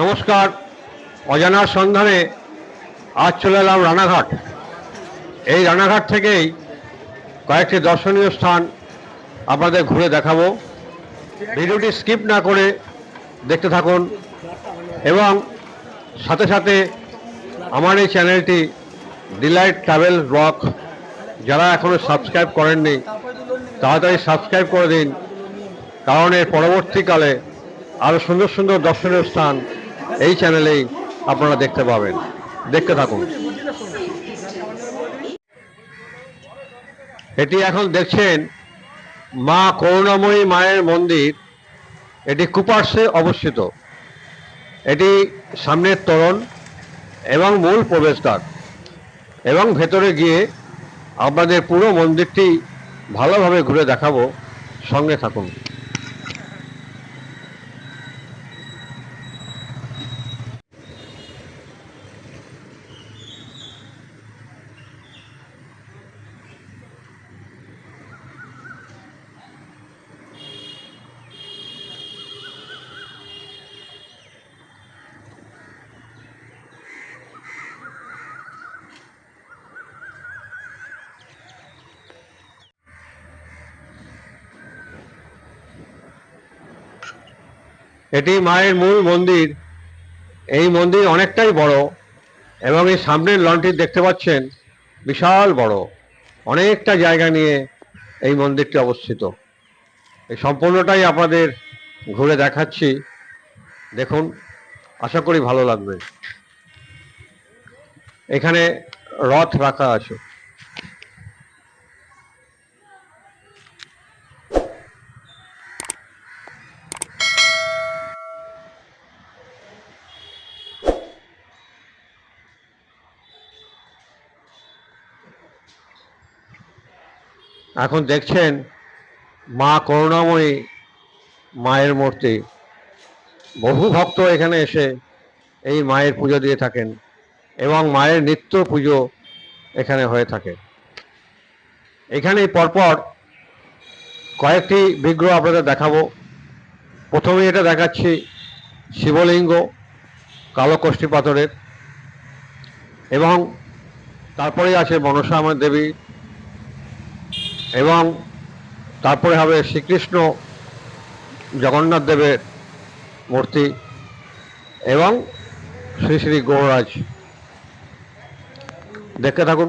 নমস্কার। অজানার সন্ধানে আজ চলে এলাম রানাঘাট। এই রানাঘাট থেকেই কয়েকটি দর্শনীয় স্থান আপনাদের ঘুরে দেখাবো। ভিডিওটি স্কিপ না করে দেখতে থাকুন এবং সাথে সাথে আমার এই চ্যানেলটি ডিলাইট ট্রাভেল ব্লগ যারা এখনও সাবস্ক্রাইব করেননি, তাড়াতাড়ি সাবস্ক্রাইব করে দিন। কারণ এর পরবর্তীকালে আরও সুন্দর সুন্দর দর্শনীয় স্থান এই চ্যানেলেই আপনারা দেখতে পাবেন। দেখতে থাকুন। এটি এখন দেখছেন মা করুণাময়ী মায়ের মন্দির। এটি কুপার্সে অবস্থিত। এটি সামনের তোরণ এবং মূল প্রবেশদ্বার। এবং ভেতরে গিয়ে আপনাদের পুরো মন্দিরটি ভালোভাবে ঘুরে দেখাবো। সঙ্গে থাকুন। এটি মায়ের মূল মন্দির। এই মন্দির অনেকটাই বড় এবং এই সামনের লনটি দেখতে পাচ্ছেন বিশাল বড়। অনেকটা জায়গা নিয়ে এই মন্দিরটি অবস্থিত। এই সম্পূর্ণটাই আপনাদের ঘুরে দেখাচ্ছি। দেখুন, আশা করি ভালো লাগবে। এখানে রথ রাখা আছে। এখন দেখছেন মা করুণাময়ী মায়ের মূর্তি। বহু ভক্ত এখানে এসে এই মায়ের পুজো দিয়ে থাকেন এবং মায়ের নিত্য পুজো এখানে হয়ে থাকে। এখানে পরপর কয়েকটি বিগ্রহ আপনাদের দেখাবো। প্রথমে এটা দেখাচ্ছি শিবলিঙ্গ কালো কষ্টি পাথরের এবং তারপরেই আছে মনসা আমার দেবী এবং তারপরে হবে শ্রীকৃষ্ণ জগন্নাথ দেবের মূর্তি এবং শ্রী শ্রী গৌরাজ দেখতে থাকুন।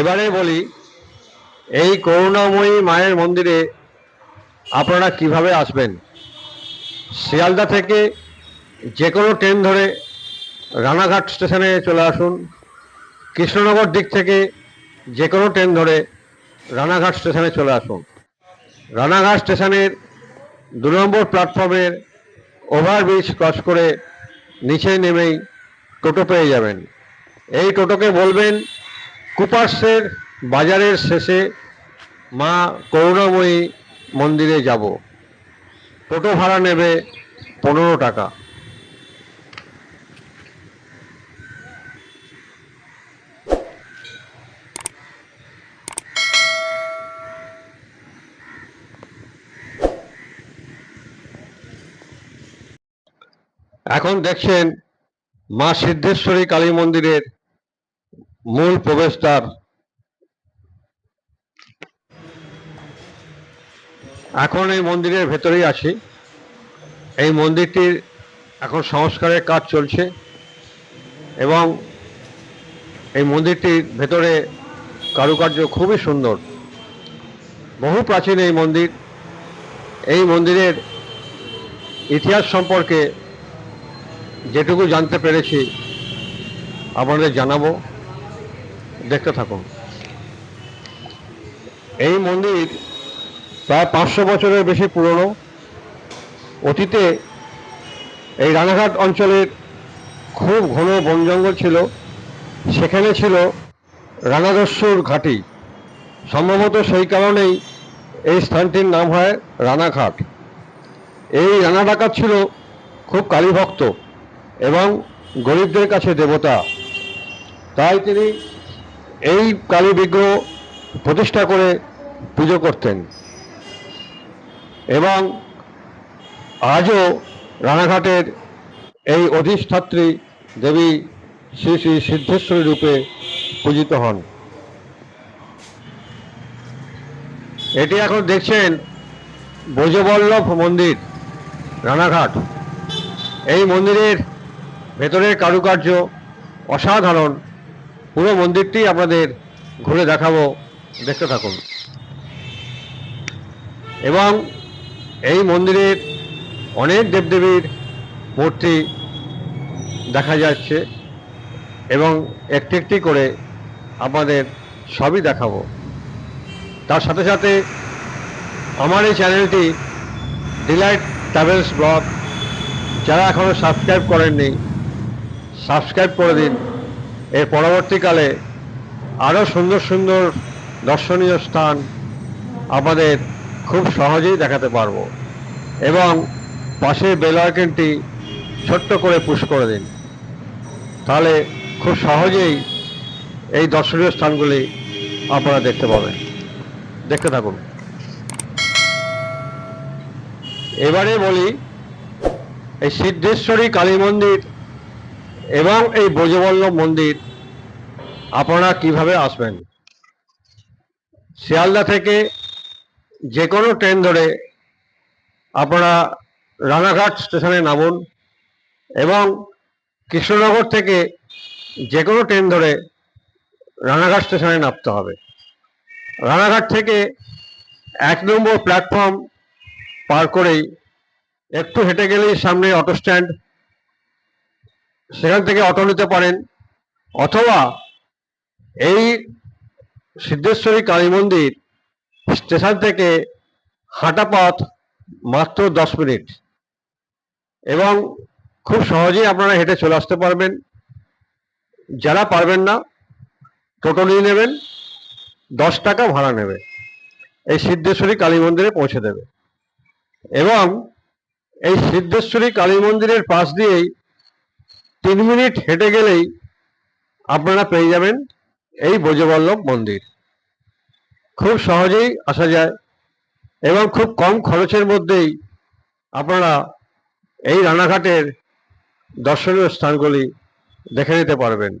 এবারে বলি, এই করুণাময়ী মায়ের মন্দিরে আপনারা কীভাবে আসবেন? শিয়ালদা থেকে যে কোনো ট্রেন ধরে রানাঘাট স্টেশনে চলে আসুন, কৃষ্ণনগর দিক থেকে যে কোনো ট্রেন ধরে রানাঘাট স্টেশনে চলে আসুন। রানাঘাট স্টেশনের দু নম্বর প্ল্যাটফর্মের ওভারব্রিজ ক্রস করে নিচে নেমেই টোটো পেয়ে যাবেন। এই টোটোকে বলবেন কুপার্সের বাজারের শেষে মা করুণাময়ী মন্দিরে যাব। টোটো ভাড়া নেবে পনেরো টাকা। এখন দেখছেন মা সিদ্ধেশ্বরী কালী মন্দিরের মূল প্রবেশদ্বার। এখন এই মন্দিরের ভেতরেই আছি। এই মন্দিরটির এখন সংস্কারের কাজ চলছে এবং এই মন্দিরটির ভেতরে কারুকার্য খুবই সুন্দর। বহু প্রাচীন এই মন্দির। এই মন্দিরের ইতিহাস সম্পর্কে যেটুকু জানতে পেরেছি, আপনাদের জানাব। দেখতে থাকুন। এই মন্দির প্রায় পাঁচশো বছরের বেশি পুরনো। অতীতে এই রানাঘাট অঞ্চলের খুব ঘন বন জঙ্গল ছিল। সেখানে ছিল রানাদস্যুর ঘাঁটি। সম্ভবত সেই কারণেই এই স্থানটির নাম হয় রানাঘাট। এই রানা ডাকাত ছিল খুব কালীভক্ত এবং গরিবদের কাছে দেবতা। তাই তিনি এই কালী বিগ্রহ প্রতিষ্ঠা করে পুজো করতেন। এবং আজও রানাঘাটের এই অধিষ্ঠাত্রী দেবী শ্রী শ্রী সিদ্ধেশ্বরী রূপে পূজিত হন। এটি এখন দেখছেন বৈজবল্লভ মন্দির, রানাঘাট। এই মন্দিরের ভেতরের কারুকার্য অসাধারণ। পুরো মন্দিরটি আপনাদের ঘুরে দেখাবো। দেখতে থাকুন। এবং এই মন্দিরের অনেক দেবদেবীর মূর্তি দেখা যাচ্ছে এবং একটি একটি করে আমাদের সবই দেখাবো। তার সাথে সাথে আমার এই চ্যানেলটি ডিলাইট ট্রাভেলস ব্লগ, যারা এখনও সাবস্ক্রাইব করেননি, সাবস্ক্রাইব করে দিন। এর পরবর্তীকালে আরও সুন্দর সুন্দর দর্শনীয় স্থান আমাদের খুব সহজেই দেখাতে পারব। এবং পাশে বেল আইকনটি ছোট্ট করে পুশ করে দিন। তাহলে খুব সহজেই এই দর্শনীয় স্থানগুলি আপনারা দেখতে পাবেন। দেখতে থাকুন। এবারে বলি, এই সিদ্ধেশ্বরী কালী মন্দির এবং এই ব্রজবল্লভ মন্দির আপনারা কীভাবে আসবেন? শিয়ালদা থেকে যে কোনো ট্রেন ধরে আপনারা রানাঘাট স্টেশনে নামুন এবং কৃষ্ণনগর থেকে যে কোনো ট্রেন ধরে রানাঘাট স্টেশনে নামতে হবে। রানাঘাট থেকে এক নম্বর প্ল্যাটফর্ম পার করেই একটু হেঁটে গেলেই সামনে অটো স্ট্যান্ড সেখান থেকে অটো নিতে পারেন, অথবা এই সিদ্ধেশ্বরী কালী মন্দির স্টেশন থেকে হাঁটা পথ মাত্র দশ মিনিট। এবং খুব সহজেই আপনারা হেঁটে চলে আসতে পারবেন। যারা পারবেন না, টোটো নিয়ে নেবেন, দশ টাকা ভাড়া নেবে। এই সিদ্ধেশ্বরী কালী মন্দিরে পৌঁছে দেবে। এবং এই সিদ্ধেশ্বরী কালী মন্দিরের পাশ দিয়েই তিন মিনিট হেঁটে গেলেই আপনারা পেয়ে যাবেন এই ব্রজবল্লভ মন্দির। খুব সহজেই আসা যায় এবং খুব কম খরচের মধ্যেই আপনারা এই রানাঘাটের দর্শনীয় স্থানগুলি দেখে নিতে পারবেন।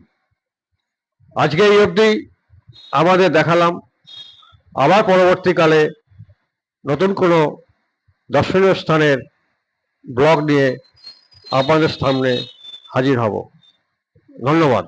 আজকে এই অবধি আমাদের দেখালাম। আবার পরবর্তীকালে নতুন কোনো দর্শনীয় স্থানের ব্লগ নিয়ে আপনাদের সামনে হাজির হব। ধন্যবাদ।